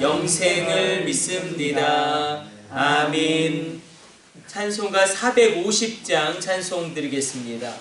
영생을 믿습니다. 아멘. 찬송가 450장 찬송 드리겠습니다.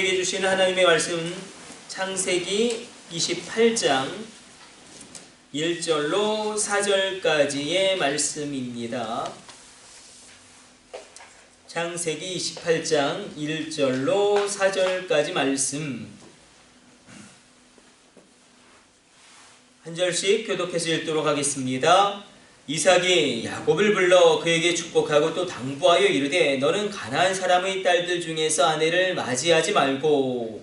우리에게 주신 하나님의 말씀 창세기 28장 1절로 4절까지의 말씀입니다. 창세기 28장 1절로 4절까지 말씀 한 절씩 교독해서 읽도록 하겠습니다. 이삭이 야곱을 불러 그에게 축복하고 또 당부하여 이르되 너는 가나안 사람의 딸들 중에서 아내를 맞이하지 말고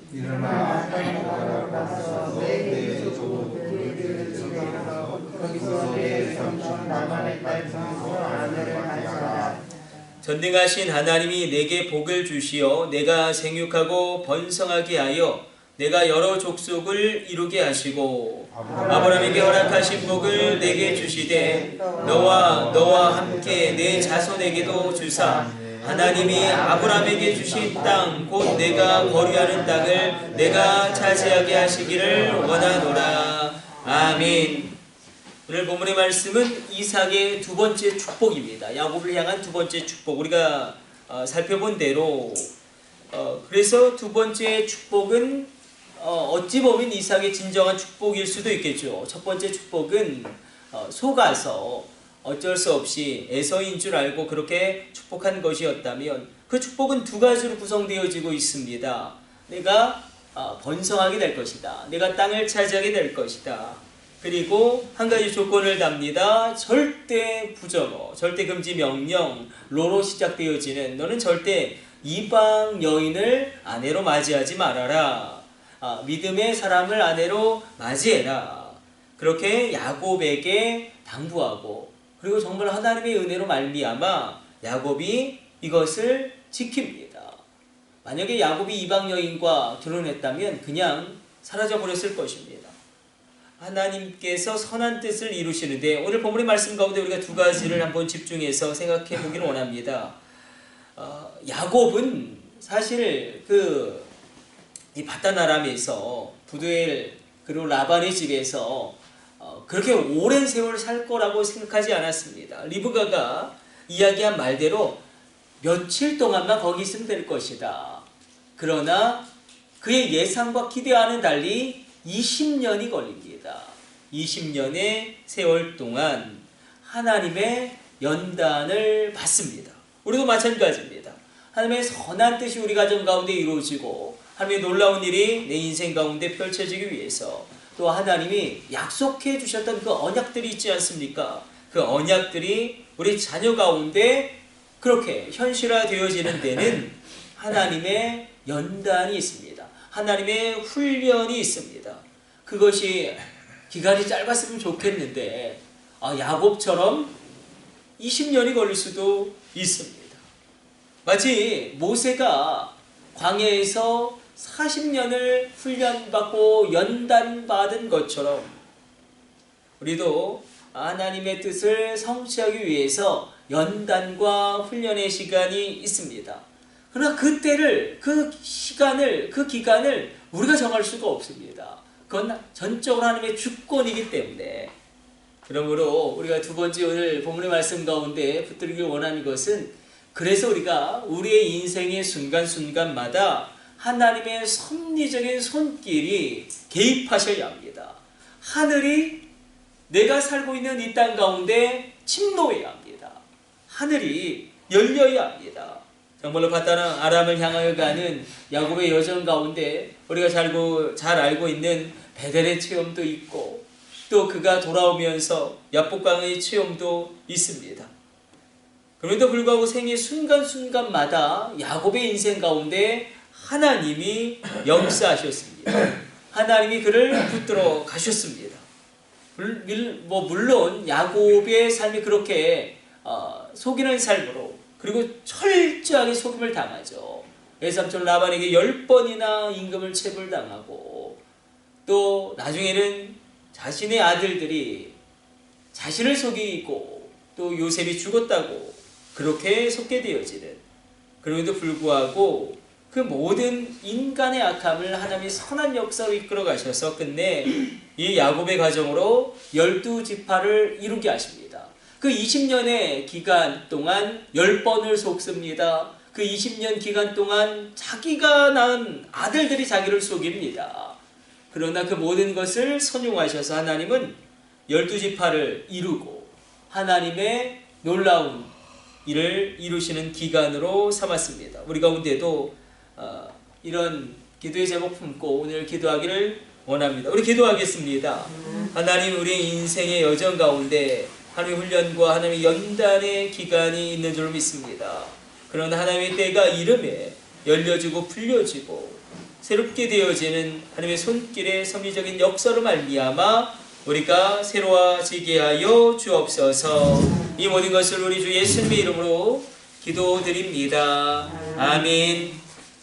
전능하신 하나님이 내게 복을 주시어 내가 생육하고 번성하게 하여 내가 여러 족속을 이루게 하시고 아브라함에게 허락하신 복을 내게 주시되 너와 너와 함께 내 자손에게도 주사 하나님이 아브라함에게 주신 땅 곧 내가 거류하는 땅을 내가 차지하게 하시기를 원하노라 아멘 오늘 본문의 말씀은 이삭의 두 번째 축복입니다. 야곱을 향한 두 번째 축복. 우리가 어, 살펴본 대로 어, 그래서 두 번째 축복은 어, 어찌 보면 이삭의 진정한 축복일 수도 있겠죠. 첫 번째 축복은 어, 속아서 어쩔 수 없이 에서인 줄 알고 그렇게 축복한 것이었다면 그 축복은 두 가지로 구성되어지고 있습니다. 내가 어, 번성하게 될 것이다. 내가 땅을 차지하게 될 것이다. 그리고 한 가지 조건을 답니다. 절대 부정어, 절대 금지 명령, 로로 시작되어지는 너는 절대 이방 여인을 아내로 맞이하지 말아라. 아, 믿음의 사람을 아내로 맞이해라. 그렇게 야곱에게 당부하고 그리고 정말 하나님의 은혜로 말미암아 야곱이 이것을 지킵니다. 만약에 야곱이 이방 여인과 결혼했다면 그냥 사라져 버렸을 것입니다. 하나님께서 선한 뜻을 이루시는데 오늘 본문의 말씀 가운데 우리가 두 가지를 한번 집중해서 생각해 보기를 원합니다. 어, 야곱은 사실 그 이 바다나람에서 부두엘 그리고 라반의 집에서 어, 그렇게 오랜 세월 살 거라고 생각하지 않았습니다. 리브가가 이야기한 말대로 며칠 동안만 거기 있으면 될 것이다. 그러나 그의 예상과 기대와는 달리 20년이 걸립니다. 20년의 세월 동안 하나님의 연단을 받습니다. 우리도 마찬가지입니다. 하나님의 선한 뜻이 우리 가정 가운데 이루어지고 하나님의 놀라운 일이 내 인생 가운데 펼쳐지기 위해서 또 하나님이 약속해 주셨던 그 언약들이 있지 않습니까? 그 언약들이 우리 자녀 가운데 그렇게 현실화되어지는 데는 하나님의 연단이 있습니다. 하나님의 훈련이 있습니다. 그것이 기간이 짧았으면 좋겠는데 아, 야곱처럼 20년이 걸릴 수도 있습니다. 마치 모세가 광야에서 40년을 훈련받고 연단받은 것처럼 우리도 하나님의 뜻을 성취하기 위해서 연단과 훈련의 시간이 있습니다. 그러나 그 때를, 그 시간을, 그 기간을 우리가 정할 수가 없습니다. 그건 전적으로 하나님의 주권이기 때문에. 그러므로 우리가 두 번째 오늘 본문의 말씀 가운데 붙들기 원하는 것은 그래서 우리가 우리의 인생의 순간순간마다 하나님의 섭리적인 손길이 개입하셔야 합니다. 하늘이 내가 살고 있는 이 땅 가운데 침노해야 합니다. 하늘이 열려야 합니다. 정말로 바다나 아람을 향하여 가는 야곱의 여정 가운데 우리가 잘, 알고- 잘 알고 있는 베델의 체험도 있고 또 그가 돌아오면서 야복강의 체험도 있습니다. 그럼에도 불구하고 생의 순간순간마다 야곱의 인생 가운데 하나님이 역사하셨습니다. 하나님이 그를 붙들어 가셨습니다. 뭐 물론 야곱의 삶이 그렇게 어, 속이는 삶으로 그리고 철저하게 속임을 당하죠. 외삼촌 라반에게 열 번이나 임금을 체불당하고 또 나중에는 자신의 아들들이 자신을 속이고 또 요셉이 죽었다고 그렇게 속게 되어지는 그럼에도 불구하고 그 모든 인간의 악함을 하나님이 선한 역사로 이끌어 가셔서 끝내 이 야곱의 가정으로 열두 지파를 이루게 하십니다. 그 20년의 기간 동안 열 번을 속습니다. 그 20년 기간 동안 자기가 낳은 아들들이 자기를 속입니다. 그러나 그 모든 것을 선용하셔서 하나님은 열두 지파를 이루고 하나님의 놀라운 일을 이루시는 기간으로 삼았습니다. 우리 가운데도 어, 이런 기도의 제목 품고 오늘 기도하기를 원합니다. 우리 기도하겠습니다. 하나님 우리 인생의 여정 가운데 하나님의 훈련과 하나님의 연단의 기간이 있는 줄 믿습니다. 그러나 하나님의 때가 이름에 열려지고 풀려지고 새롭게 되어지는 하나님의 손길의 섭리적인 역사로 말미암아 우리가 새로워지게 하여 주옵소서. 이 모든 것을 우리 주 예수님의 이름으로 기도드립니다. 아멘.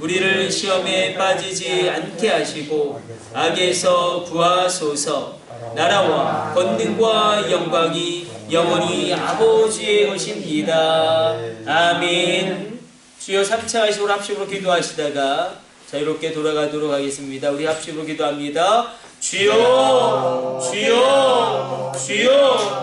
우리를 시험에 빠지지 않게 하시고 악에서 구하소서 나라와 권능과 영광이 영원히 아버지의 것입니다. 아멘. 주여 3차 하시고 합식으로 기도하시다가 자유롭게 돌아가도록 하겠습니다. 우리 합식으로 기도합니다. 주여, 주여, 주여.